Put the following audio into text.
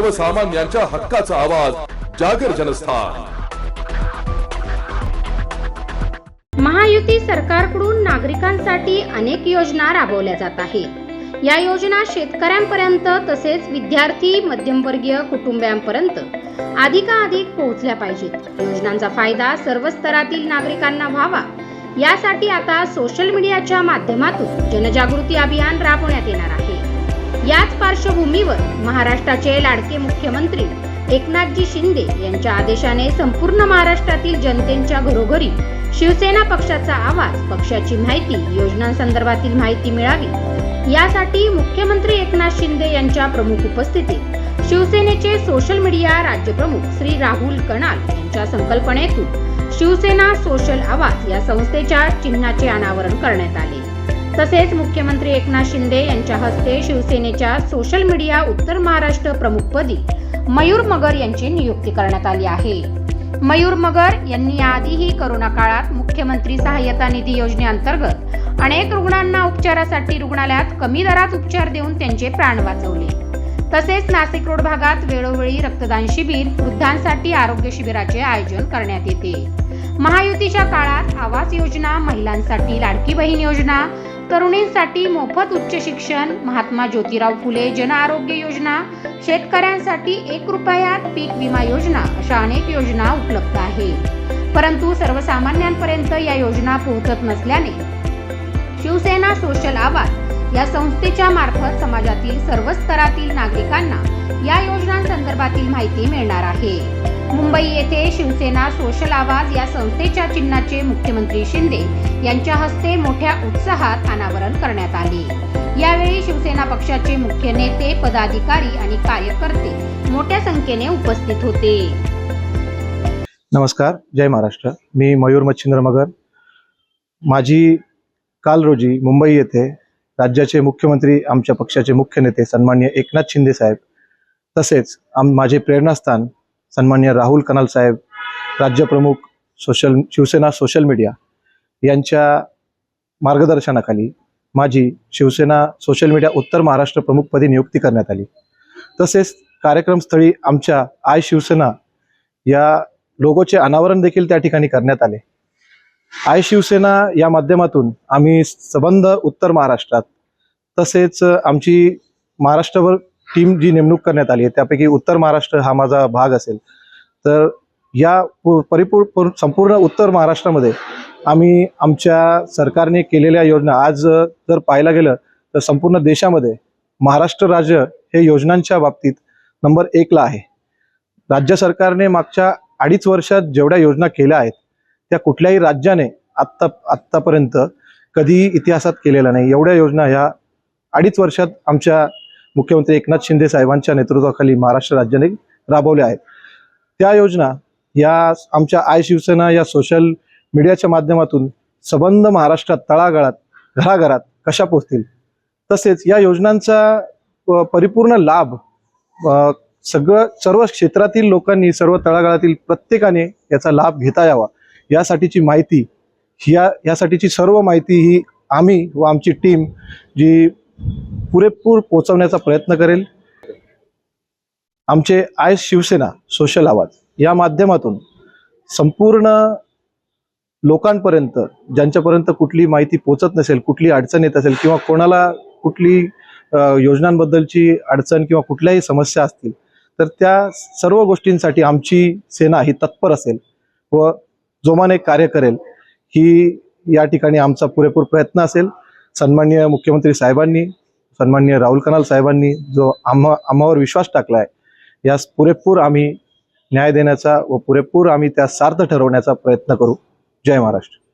सर्वसामान्यांच्या हक्काचा आवाज जागर जनस्थान. महायुती सरकारकडून नागरिकांसाठी अनेक योजना राबवल्या जात आहेत. या योजना शेतकऱ्यांपर्यंत तसेच विद्यार्थी मध्यमवर्गीय कुटुंबियांपर्यंत अधिकाधिक पोहोचल्या पाहिजेत. योजनांचा फायदा सर्व स्तरातील नागरिकांना व्हावा. यासाठी आता सोशल मीडियाच्या माध्यमातून जनजागृती अभियान राबवण्यात येणार आहे. याच पार्श्वभूमीवर महाराष्ट्राचे लाडके मुख्यमंत्री एकनाथजी शिंदे यांच्या आदेशाने संपूर्ण महाराष्ट्रातील जनतेच्या घरोघरी शिवसेना पक्षाचा आवाज पक्षाची माहिती योजनांसंदर्भातील माहिती मिळावी. यासाठी मुख्यमंत्री एकनाथ शिंदे यांच्या प्रमुख उपस्थितीत शिवसेनेचे सोशल मीडिया राज्यप्रमुख श्री राहुल कणाल यांच्या संकल्पनेतून शिवसेना सोशल आवाज या संस्थेच्या चिन्हाचे अनावरण करण्यात आले. तसेच मुख्यमंत्री एकनाथ शिंदे यांच्या हस्ते शिवसेनेच्या सोशल मीडिया उत्तर महाराष्ट्र प्रमुखपदी मयूर मगर यांची नियुक्ती करण्यात आली आहे. मयूर मगर यांनी याआधीही करोना काळात मुख्यमंत्री सहाय्यता निधी योजनेअंतर्गत अनेक रुग्णांना उपचारासाठी रुग्णालयात कमी दरात उपचार देऊन त्यांचे प्राण वाचवले. तसेच नाशिक रोड भागात वेळोवेळी रक्तदान शिबिर वृद्धांसाठी आरोग्य शिबिराचे आयोजन करण्यात येते. महायुतीच्या काळात आवास योजना महिलांसाठी लाडकी बहीण योजना तरुणींसाठी मोफत उच्च शिक्षण महात्मा ज्योतिराव फुले जन आरोग्य योजना शेतकऱ्यांसाठी एक रुपयात पीक विमा योजना अशा अनेक योजना उपलब्ध आहे. परंतु सर्वसामान्यांपर्यंत या योजना पोहोचत नसल्याने शिवसेना सोशल आवाज या संस्थेच्या मार्फत समाजातील सर्व स्तरातील नागरिकांना या योजनांसंदर्भातील माहिती मिळणार आहे. मुंबई येथे शिवसेना सोशल आवाज या संस्थेच्या चिन्हाचे मुख्यमंत्री शिंदे यांच्या हस्ते मोठ्या उत्साहात अनावरण करण्यात आले. यावेळी शिवसेना पक्षाचे मुख्य नेते पदाधिकारी आणि कार्यकर्ते मोठ्या संख्येने उपस्थित होते. नमस्कार जय महाराष्ट्र. मी मयूर मच्छिंद्र मगर माझी काल रोजी मुंबई येथे राज्याचे मुख्यमंत्री आमच्या पक्षाचे मुख्य नेते सन्मान्य एकनाथ शिंदे साहेब तसेच आम माझे प्रेरणास्थान सन्मान्य राहुल कनाल साहेब राज्यप्रमुख सोशल शिवसेना सोशल मीडिया यांच्या मार्गदर्शनाखाली माझी शिवसेना सोशल मीडिया उत्तर महाराष्ट्र प्रमुखपदी नियुक्ती करण्यात आली. तसेच कार्यक्रमस्थळी आमच्या आय शिवसेना या लोगोचे अनावरण देखील त्या ठिकाणी करण्यात आले. आय शिवसेना या माध्यमातून आम्ही सबंध उत्तर महाराष्ट्रात तसेच आमची महाराष्ट्रभर टीम जी नेमणूक करण्यात आली आहे त्यापैकी उत्तर महाराष्ट्र हा माझा भाग असेल. तर या परिपूर्ण संपूर्ण उत्तर महाराष्ट्रामध्ये आम्ही आमच्या सरकारने केलेल्या योजना आज जर पाहायला गेलं तर संपूर्ण देशामध्ये महाराष्ट्र राज्य हे योजनांच्या बाबतीत नंबर एकला आहे. राज्य सरकारने मागच्या अडीच वर्षात जेवढ्या योजना केल्या आहेत त्या कुठल्याही राज्याने आत्ता आत्तापर्यंत कधीही इतिहासात केलेल्या नाही. एवढ्या योजना ह्या अडीच वर्षात आमच्या मुख्यमंत्री एकनाथ शिंदे साहेबांच्या नेतृत्वाखाली महाराष्ट्र राज्याने राबवल्या आहेत. त्या योजना या आमच्या आय शिवसेना या सोशल मीडियाच्या माध्यमातून सबंध महाराष्ट्रात तळागाळात घराघरात कशा पोचतील तसेच या योजनांचा परिपूर्ण लाभ सगळं सर्व क्षेत्रातील लोकांनी सर्व तळागाळातील प्रत्येकाने याचा लाभ घेता यावा. यासाठीची माहिती या यासाठीची सर्व माहिती ही आम्ही व आमची टीम जी पुरेपूर पोहोचवण्याचा प्रयत्न करेल. आमचे आय शिवसेना सोशल आवाज या माध्यमातून संपूर्ण लोकांपर्यंत ज्यांच्यापर्यंत कुठली माहिती पोचत नसेल कुठली अडचण येत असेल किंवा कोणाला कुठली योजनांबद्दलची अडचण किंवा कुठल्याही समस्या असतील तर त्या सर्व गोष्टींसाठी आमची सेना ही तत्पर असेल व जोमाने कार्य करेल. ही या ठिकाणी आमचा पुरेपूर प्रयत्न असेल. सन्मान्य मुख्यमंत्री साहेबांनी सन्मान्य राहुल कनाल साहेबांनी जो आम्हा आम्हावर विश्वास टाकला आहे यास पुरेपूर आम्ही न्याय देण्याचा व पुरेपूर आम्ही त्या सार्थ ठरवण्याचा प्रयत्न करू. जय महाराष्ट्र.